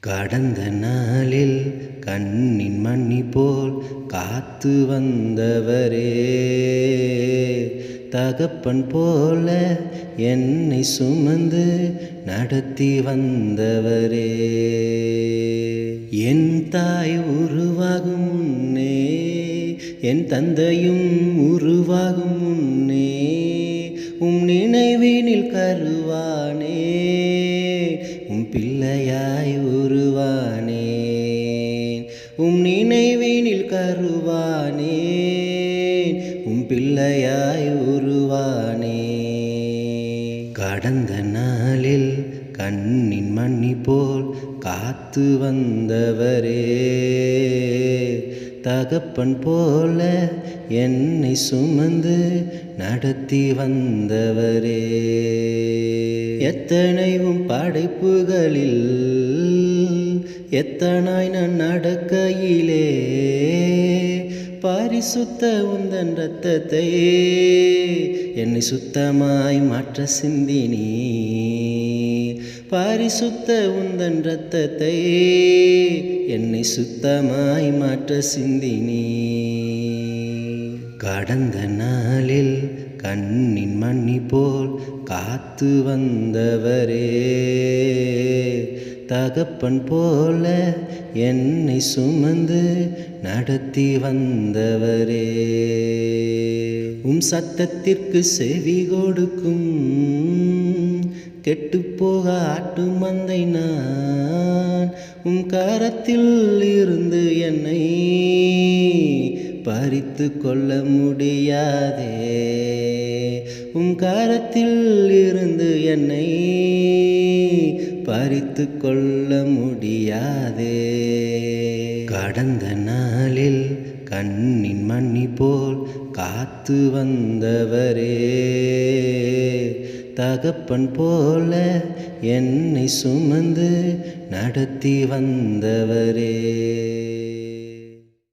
கடந்த நாளில் கண்ணின் மண்ணி போல் காத்து வந்தவரே. தகப்பன் போல என்னை சுமந்து நடத்தி வந்தவரே. என் தாய் உருவாகும் முன்னே என் தந்தையும் உருவாகும் முன்னே உம் நினைவினில் கருவானே. உம் பிள்ளையாய் உருவானேன் உம் நினைவினில் கருவானேன் உம் பிள்ளையாய் உருவானே. கடந்த நாளில் கண்ணின் மண்ணி போல் காத்து வந்தவரே. தகப்பன் போல என்னை சுமந்து நடத்தி வந்தவரே. எத்தனைவும் படைப்புகளில் எத்தனாய் நான் நடக்கையிலே. பரிசுத்த உந்தன் ரத்தத்தை என்னை சுத்தமாய் மாற்ற சிந்தினி பரிசுத்த உந்தன் ரத்தத்தை என்னை சுத்தமாய் மாற்ற சிந்தினி கடந்த நாளில் கண்ணின் மண்ணி போல் காத்து வந்தவரே. தகப்பன் போல என்னை சுமந்து நடத்தி வந்தவரே. உம் சத்தத்திற்கு செவி கொடுக்கும் கெட்டுப்போக ஆட்டு மந்தை நான். உம் கரத்தில் இருந்து என்னை பறித்து கொள்ள முடியாதே. உம் கரத்தில் இருந்து என்னை பறித்து கொள்ள முடியாதே. கடந்த நாளில் கண்ணின் மண்ணி போல் காத்து வந்தவரே. தகப்பன் போல என்னை சுமந்து நடத்தி வந்தவரே.